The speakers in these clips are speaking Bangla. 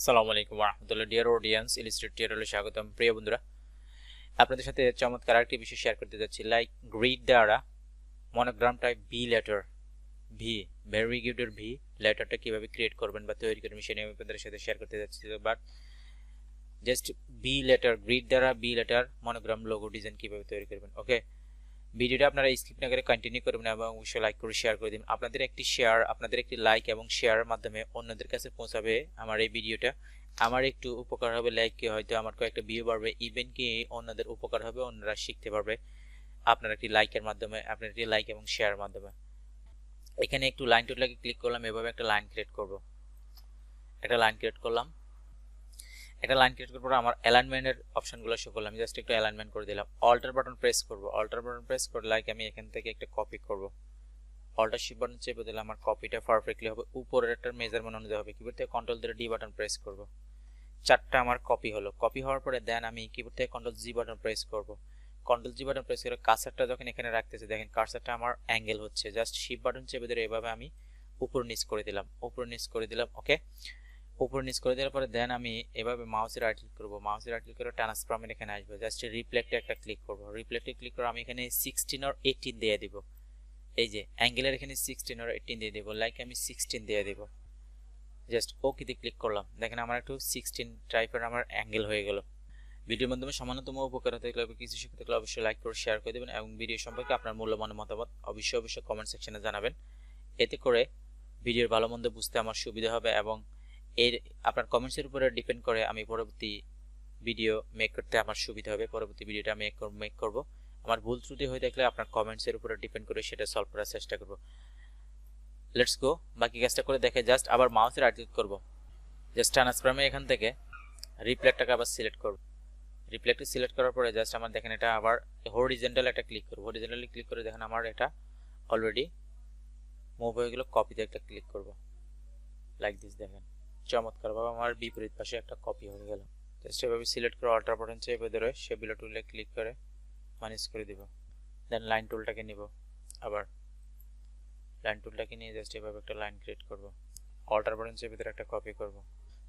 আসসালামু আলাইকুম রহমতুল্লাহ ডিয়ার অডিয়েন্স ইলিস্ট্রেট টিউটোরিয়ালে স্বাগতম। প্রিয় বন্ধুরা, আপনাদের সাথে চমৎকার একটি বিষয় শেয়ার করতে যাচ্ছি। লাইক গ্রিড দ্বারা monogram type V letter V very গুডের V লেটারটা কীভাবে ক্রিয়েট করবেন বা তৈরি করবেন সেটা আমি আপনাদের সাথে শেয়ার করতে যাচ্ছি। But just B letter grid দ্বারা B letter monogram logo design কীভাবে তৈরি করবেন ওকে ভিডিওটা আপনারা স্কিপ না করে কন্টিনিউ করবেন এবং অবশ্যই লাইক করে শেয়ার করে দিন আপনাদের একটি শেয়ার আপনাদের একটি লাইক এবং শেয়ারের মাধ্যমে অন্যদের কাছে পৌঁছাবে আমার এই ভিডিওটা। আমার একটু উপকার হবে লাইক কি হয়তো আমার কয়েকটা ভিউ বাড়বে ইভেন কি অন্যদের উপকার হবে, অন্যরা শিখতে পারবে আপনার একটি লাইকের মাধ্যমে, আপনার একটি লাইক এবং শেয়ারের মাধ্যমে। এখানে একটু লাইন টুটলাকে ক্লিক করলাম, এভাবে একটা লাইন ক্রিয়েট করব। একটা লাইন ক্রিয়েট করলাম। একটা লাইন ক্রিয়েট করার পর আমার অ্যালাইনমেন্টের অপশনগুলো শো করলাম। জাস্ট একটু অ্যালাইনমেন্ট করে দিলাম। অল্টার বাটন প্রেস করব। অল্টার বাটন প্রেস করে লাইক আমি এখান থেকে একটা কপি করব। অল্টার শিপ বাটন চেপে দিলে আমার কপিটা পারফেক্টলি হবে। উপরের একটা মেজারমেন্ট অনুযায়ী হবে। কিবোর্ড থেকে কন্ট্রোল দিয়ে ডি বাটন প্রেস করব। চারটা আমার কপি হলো। কপি হওয়ার পরে দেন আমি কিবোর্ড থেকে কন্ট্রোল জি বাটন প্রেস করব। কন্ট্রোল জি বাটন প্রেস করে কার্সারটা যখন এখানে রাখতেছে, দেখেন কার্সারটা আমার অ্যাঙ্গেল হচ্ছে। জাস্ট শিপ বাটন চেপে ধরে এভাবে আমি উপর নিচ করে দিলাম। উপর নিচ করে দিলাম ওকে উপর নিচ করে দেওয়ার পরে দেন আমি এভাবে মাউসের রাইট ক্লিক করব। মাউসের রাইট ক্লিক করে ট্রান্সফর্মের এখানে আসবে। জাস্ট রিপ্লেক্টে একটা ক্লিক করব। রিপ্লেক্টে ক্লিক করে আমি এখানে সিক্সটিন আর এইটিন দিয়ে দিব। এই যে অ্যাঙ্গেলের এখানে সিক্সটিন আর এইটিন দিয়ে দিব। লাইক আমি সিক্সটিন দিয়ে দিব। জাস্ট ওকেতে ক্লিক করলাম। দেখেন আমার একটু সিক্সটিন টাইপের আমার অ্যাঙ্গেল হয়ে গেল। ভিডিওর মাধ্যমে সামান্যতম উপকার হতে গেলে কিছু শিখতে থাকলে অবশ্যই লাইক করে শেয়ার করে দেবেন এবং ভিডিও সম্পর্কে আপনার মূল্যবান মতামত অবশ্যই অবশ্যই কমেন্ট সেকশনে জানাবেন। এতে করে ভিডিওর ভালো মন্দ বুঝতে আমার সুবিধা হবে এবং এর, আপনার কমেন্টসের উপরে ডিপেন্ড করে আমি পরবর্তী ভিডিও মেক করতে আমার সুবিধা হবে, পরবর্তী ভিডিওটা মেক মেক করব। আমার ভুল ত্রুটি হয়ে থাকলে আপনার কমেন্টসের উপরে ডিপেন্ড করে সেটা সলভ করার চেষ্টা করব। লেটস গো বাকি কাজটা করে দেখে জাস্ট আবার মাউসের ক্লিক করব। জাস্ট ট্রান্সফর্মে এখান থেকে রিপ্লেক্টটাকে আবার সিলেক্ট করব। রিপ্লেক্টে সিলেক্ট করার পরে জাস্ট আমার দেখেন এটা আবার হরিজেন্টাল একটা ক্লিক করব। হরিজেন্টালি ক্লিক করে দেখেন আমার এটা অলরেডি মুভ হয়ে গেল। কপিতে একটা ক্লিক করব। লাইক দিস দেখেন। চমৎকারভাবে আমার বিপরীত পাশে একটা কপি হয়ে গেল। জাস্ট এভাবে সিলেক্ট করে অল্টার বাটন চেপে ধরে সেবিলো টুলে ক্লিক করে মাইনাস করে দিব। দেন লাইন টুলটাকে নিব আবার। লাইন টুলটাকে নিয়ে জাস্ট এভাবে একটা লাইন ক্রিয়েট করব। অল্টার বাটন চেপে ধরে একটা কপি করব।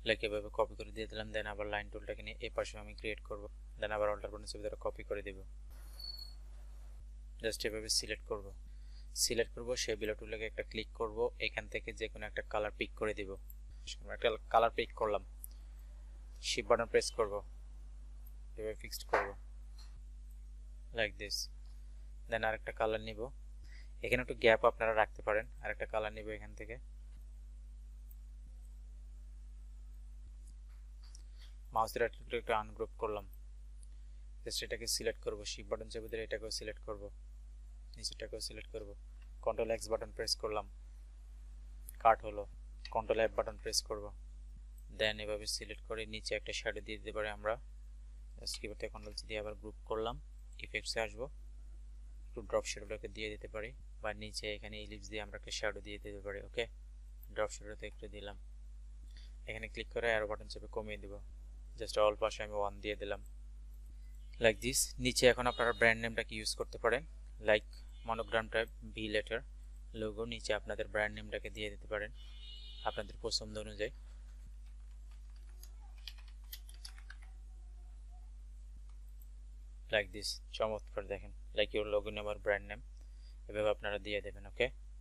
লাইক এভাবে কপি করে দিয়ে দিলাম দেন আবার লাইন টুলটাকে নিয়ে এই পাশে আমি ক্রিয়েট করব। দেন আবার অল্টার বাটন চেপে ধরে কপি করে দিব। জাস্ট এভাবে সিলেক্ট করব। সিলেক্ট করব সেবিলো টুলটাকে একটা ক্লিক করব, এখান থেকে যে কোনো একটা কালার পিক করে দিব। একটা কালার পিক করলাম। শিপ বাটন প্রেস করব। এভাবে ফিক্সড করব। লাইক দিস দেন আরেকটা কালার নিব। এখানে একটু গ্যাপ আপনারা রাখতে পারেন। আরেকটা কালার নিব এখান থেকে। মাউসের একটু আনগ্রুপ করলাম। জাস্ট এটাকে সিলেক্ট করব। শিপ বাটন চেপে দিলে এটাকেও সিলেক্ট করব। নিচেরটাকেও সিলেক্ট করব। কন্ট্রোল এক্স বাটন প্রেস করলাম। কাট হলো। কন্ট্রোল অ্যাপ বাটন প্রেস করব। দেন এভাবে সিলেক্ট করে নিচে একটা শ্যাডো দিয়ে দিতে পারি আমরা। কিবোর্ড কন্ট্রোল দিয়ে আবার গ্রুপ করলাম। ইফেক্টসে আসব। একটু ড্রপ শ্যাডোটাকে দিয়ে দিতে পারি। বা নিচে এখানে ইলিপস দিয়ে আমরা একটা শ্যাডো দিয়ে দিতে পারি ওকে ড্রপ শ্যাডোতে একটু দিলাম। এখানে ক্লিক করে অ্যারো বাটন চেপে কমিয়ে দিব। জাস্ট অল পাশে আমি ওয়ান দিয়ে দিলাম। লাইক দিস নিচে এখন আপনারা ব্র্যান্ড নেমটাকে ইউজ করতে পারেন। Like monogram type V letter logo নিচে আপনাদের ব্র্যান্ড নেমটাকে দিয়ে দিতে পারেন। আপনাদের পছন্দ অনুযায়ী। লাইক দিস চমৎকার দেখেন। লাইক ইউর লগ ইন আমার ব্র্যান্ড নেম এভাবে আপনারা দিয়ে দেবেন ওকে